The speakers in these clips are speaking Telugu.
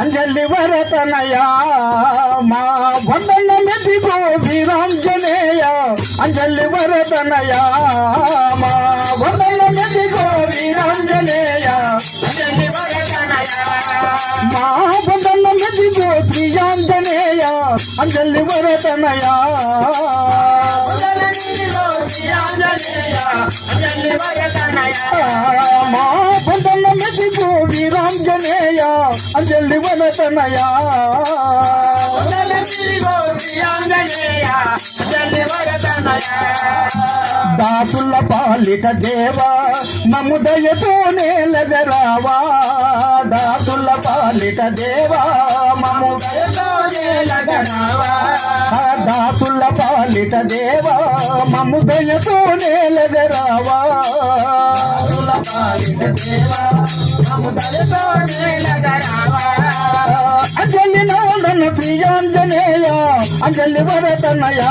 అంజలి వరతనయా మా వందన మెదిగో వీరాంజనేయ అంజలి వరతనయా మా వందన మెదిగో వీరాంజనేయ అంజలి వరతనయా మా వందన మెదిగో శ్రీయాంజనేయ అంజలి వరతనయా మా వందన మెదిగో వీరాంజనేయ అంజలి వరతనయ దాసుల పాలిట దేవా మముదయతోనే లగరావా దాసుల పాలిట దేవా మముదయతోనే లగరావా దాసుల పాలిట దేవా మముదయతోనే లగరావా దాసుల పాలిట దేవా మముదయతోనే లగరావా అంజలి నోదన ప్రియాంజనేయ అంజలి వరతనయా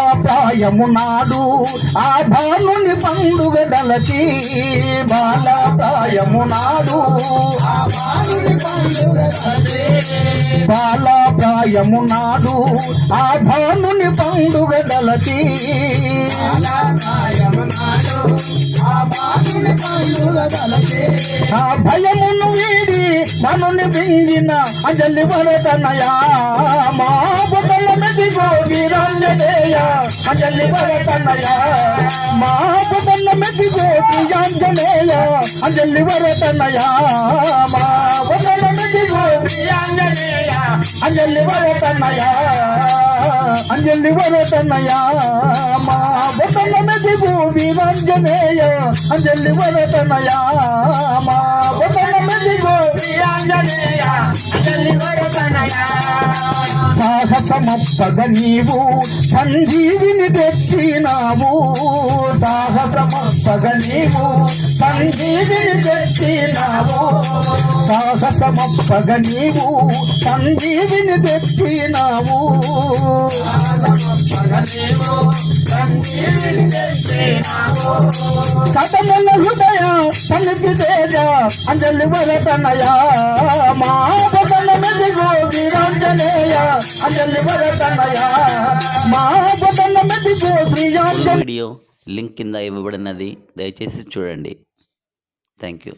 ప్రాయము నాడు ఆ భానుని పండుగ దలచి బాల ప్రాయము నాడు బాల ప్రాయము నాడు ఆ భానుని పండుగ దలచి ఆ భయమును వీడి మనుని బింగిన అంజలి వరతనయా మా బొమ్మల మెదిగో వీరాంజనేయ అంజలి వరతనయ మా బొమ్మల మెదిగో ప్రియాంజనేయ అంజలి వరతనయ మా బొమ్మల మెదిగో ప్రియాంజనేయ అంజలి వరతనయ అంజలి వరతనయ మా బొమ్మల మెదిగో వీరాంజనేయ అంజలి వరతనయ మా సాహసమప్పగ నీవు సంజీవిని తెచ్చినావు. సాహసమప్పగ నీవు సంజీవిని తెచ్చినావు. సాహసమప్పగ నీవు సంజీవిని తెచ్చినావు. సతముల హృదయ పలికి అంజలి వరతనయ మా బదల అంజలి వరతనయ మా వీడియో లింక్ కింద ఇవ్వబడినది. దయచేసి చూడండి. Thank you